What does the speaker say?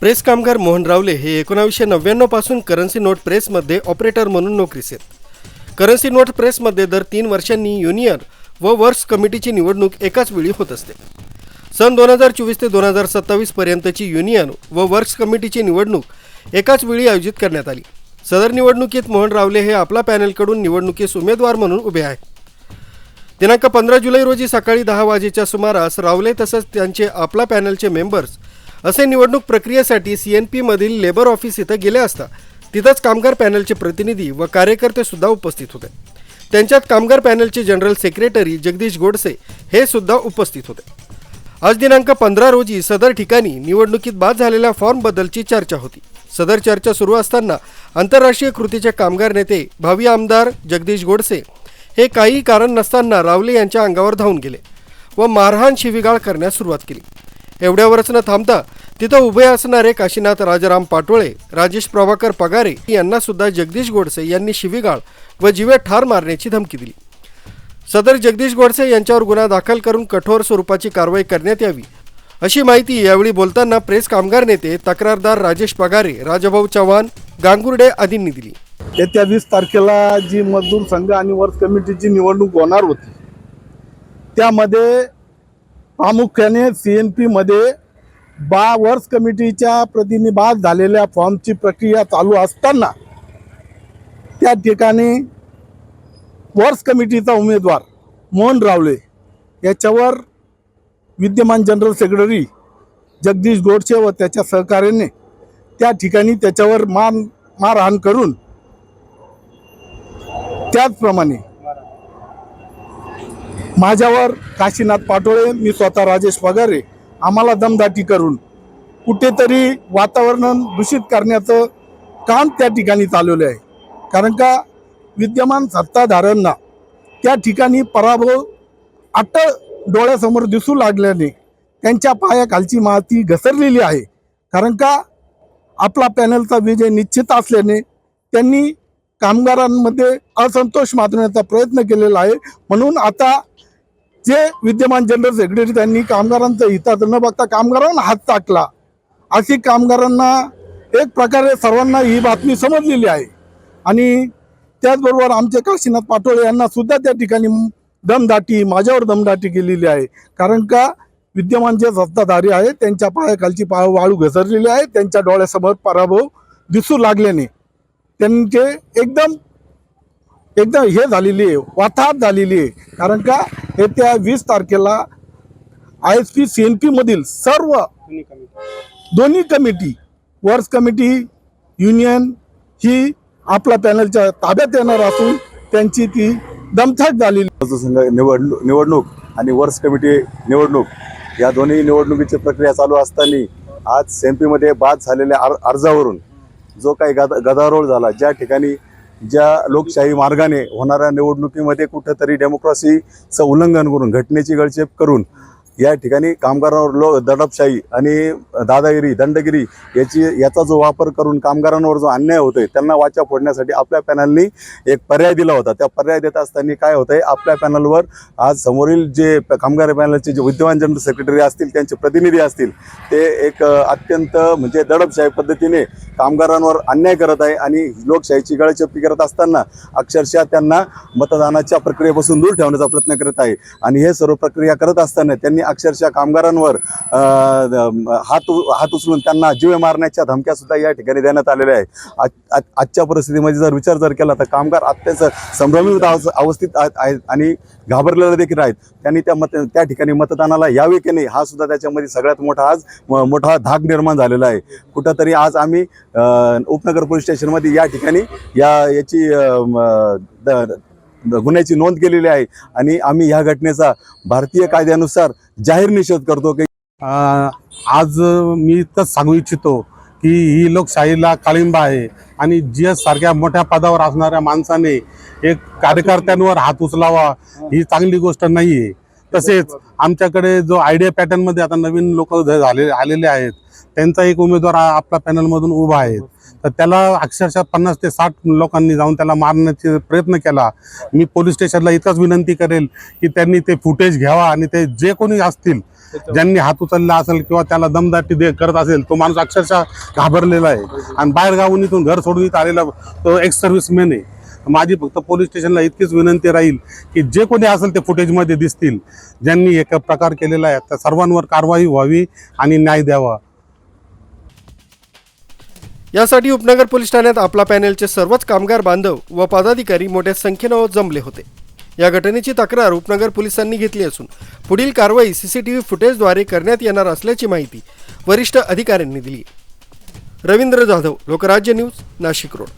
Press कामगार मोहन रावले हे एकोणावीसशे नव्याण्णवपासून करन्सी नोट प्रेसमध्ये ऑपरेटर म्हणून नोकरीस आहेत करन्सी नोट प्रेसमध्ये दर तीन वर्षांनी युनियन व वर्क्स कमिटीची निवडणूक एकाच वेळी होत असते. सन दोन हजार चोवीस ते दोन हजार सत्तावीस पर्यंतची युनियन व वर्क्स कमिटीची निवडणूक एकाच वेळी आयोजित करण्यात आली. सदर निवडणुकीत मोहन रावले हे आपला पॅनेलकडून निवडणुकीस उमेदवार म्हणून उभे आहेत दिनांक पंधरा जुलै रोजी सकाळी दहा वाजेच्या सुमारास रावले तसंच त्यांचे आपला पॅनलचे मेंबर्स असे निवडणूक प्रक्रियेसाठी सी एन पीमधील लेबर ऑफिस इथं गेले असता तिथंच कामगार पॅनलचे प्रतिनिधी व कार्यकर्ते सुद्धा उपस्थित होते. त्यांच्यात कामगार पॅनलचे जनरल सेक्रेटरी जगदीश गोडसे हे सुद्धा उपस्थित होते. आज दिनांक पंधरा रोजी सदर ठिकाणी निवडणुकीत बाद झालेल्या फॉर्मबद्दलची चर्चा होती. सदर चर्चा सुरू असताना आंतरराष्ट्रीय कृतीचे कामगार नेते भावी आमदार जगदीश गोडसे हे काही कारण नसताना रावले यांच्या अंगावर धावून गेले व मारहाण शिवीगाळ करण्यास सुरुवात केली. एवढ्यावरच न थांबता तिथं उभे असणारे काशीनाथ राजाराम पाटोळे राजेश प्रभाकर पगारे यांना सुद्धा जगदीश गोडसे यांनी शिवीगाळ व जीवे ठार मारण्याची धमकी दिली. सदर जगदीश गोडसे यांच्यावर गुन्हा दाखल करून कठोर स्वरूपाची कारवाई करण्यात यावी अशी माहिती यावेळी बोलताना प्रेस कामगार नेते तक्रारदार राजेश पगारे राजाभाऊ चव्हाण गांगुर्डे आदींनी दिली. येत्या वीस तारखेला जी मजदूर संघ आणि वर्क कमिटीची निवडणूक होणार होती त्यामध्ये प्रामुख्याने सी एन पीमध्ये बा वर्स कमिटीच्या प्रतिनिधी झालेल्या फॉर्मची प्रक्रिया चालू असताना त्या ठिकाणी वर्स कमिटीचा उमेदवार मोहन रावले याच्यावर विद्यमान जनरल सेक्रेटरी जगदीश गोडसे व त्याच्या सहकार्याने त्या ठिकाणी त्याच्यावर मार मारहाण करून त्याचप्रमाणे माझ्यावर काशीनाथ पाटोळे मी स्वतः राजेश पगारे. आम्हाला दमदाटी करून कुठेतरी वातावरण दूषित करण्याचं काम त्या ठिकाणी चालवलं आहे. कारण का विद्यमान सत्ताधाऱ्यांना त्या ठिकाणी पराभव अटळ डोळ्यासमोर दिसू लागल्याने त्यांच्या पायाखालची माती घसरलेली आहे. कारण का आपला पॅनलचा विजय निश्चित असल्याने त्यांनी कामगारांमध्ये असंतोष माजवण्याचा प्रयत्न केलेला आहे. म्हणून आता जे विद्यमान जनरल सेक्रेटरी त्यांनी कामगारांचं हितात न बघता कामगारांना हात टाकला. अशी कामगारांना एक प्रकारे सर्वांना ही बातमी समजलेली आहे. आणि त्याचबरोबर आमचे काशीनाथ पाटोळे यांना सुद्धा त्या ठिकाणी दमदाटी माझ्यावर दमदाटी केलेली आहे. कारण का विद्यमान जे सत्ताधारी आहेत त्यांच्या पायाखालची पा वाळू घसरलेली आहे त्यांच्या डोळ्यासमोर पराभव दिसू लागल्याने त्यांचे एकदम एकदम हे झालेली आहे वाताहत झालेली आहे. कारण का येत्या वीस तारखेला I S P C N पीमधील सर्व दोन्ही कमिटी वर्स कमिटी युनियन ही आपल्या पॅनलच्या ताब्यात येणार असून त्यांची ती दमछाक झालेली संघ निवडणूक निवडणूक आणि वर्स कमिटी निवडणूक या दोन्ही निवडणुकीची प्रक्रिया चालू असताना आज सेम्पीमध्ये बाद झालेल्या अर् अर्जावरून जो काही गदा गदारोळ झाला ज्या ठिकाणी ज्या लोकशाही मार्गाने होणाऱ्या निवडणुकीमध्ये कुठंतरी डेमोक्रेसीचं उल्लंघन करून घटनेची गळचेप करून या ठिकाणी कामगारांवर लो दडपशाही आणि दादागिरी दंडगिरी याची याचा जो वापर करून कामगारांवर जो अन्याय होतोय त्यांना वाचा फोडण्यासाठी आपल्या पॅनलनी एक पर्याय दिला होता. त्या पर्याय देत असताना काय होतंय आपल्या पॅनलवर आज समोरील जे प- कामगार पॅनलचे जे विद्यमान जनरल सेक्रेटरी असतील त्यांचे प्रतिनिधी असतील ते एक अत्यंत म्हणजे दडपशाही पद्धतीने कामगारांवर अन्याय करत आहे आणि लोकशाहीची गळचेपी करत असताना अक्षरशः त्यांना मतदानाच्या प्रक्रियेपासून दूर ठेवण्याचा प्रयत्न करत आहे. आणि हे सर्व प्रक्रिया करत असताना त्यांनी अक्षरशः कामगारांवर हात हात उचलून त्यांना जीवे मारण्याच्या धमक्या सुद्धा या ठिकाणी देण्यात आलेल्या आहेत. आज- आज- आजच्या परिस्थितीमध्ये जर विचार जर केला तर कामगार अत्यंत संभ्रमित अवस्थ- अवस्थेत आहेत आहेत आणि घाबरलेले देखील आहेत. त्यांनी त्या मत त्या ठिकाणी मतदानाला यावे की नाही हा सुद्धा त्याच्यामध्ये सगळ्यात मोठा आज म- मोठा धाक निर्माण झालेला आहे. कुठंतरी आज आम्ही उपनगर पोलीस स्टेशनमध्ये या ठिकाणी या याची द- गुन्ह्याची नोंद केलेली आहे आणि आम्ही ह्या घटनेचा भारतीय कायद्यानुसार जाहीर निषेध करतो की आज मी इतकंच सांगू इच्छितो की ही लोकशाहीला काळिंबा आहे आणि जी एस सारख्या मोठ्या पदावर असणाऱ्या माणसाने एक कार्यकर्त्यांवर हात उचलावा ही चांगली गोष्ट नाही आहे तसेच आमच्याकडे जो आयडिया पॅटर्नमध्ये आता नवीन लोक झाले आलेले आहेत त्यांचा एक उमेदवार आपल्या पॅनलमधून उभा आहे. तर त्याला अक्षरशः पन्नास ते साठ लोकांनी जाऊन त्याला मारण्याचे प्रयत्न केला. मी पोलीस स्टेशनला इतकंच विनंती करेल की त्यांनी ते फुटेज घ्यावा आणि ते जे कोणी असतील ज्यांनी हात उचलला असेल किंवा त्याला दमदाटी दे करत असेल तो माणूस अक्षरशः घाबरलेला आहे. आणि बाहेर गावून इथून घर सोडून इथं आलेला तो एक्स सर्व्हिसमॅन आहे. माझी फक्त पोलीस स्टेशनला इतकीच विनंती राहील की जे कोणी असेल ते फुटेजमध्ये दिसतील. ज्यांनी एक प्रकार केलेला आहे त्या सर्वांवर कारवाई व्हावी आणि न्याय द्यावा. यासाठी उपनगर पोलीस ठाण्यात आपला पॅनेलचे सर्वच कामगार बांधव व पदाधिकारी मोठ्या संख्येनं जमले होते. या घटनेची तक्रार उपनगर पोलिसांनी घेतली असून पुढील कारवाई सीसीटीव्ही फुटेजद्वारे करण्यात येणार असल्याची माहिती वरिष्ठ अधिकाऱ्यांनी दिली. Ravindra Jadhav Lokrajya news Nashik road.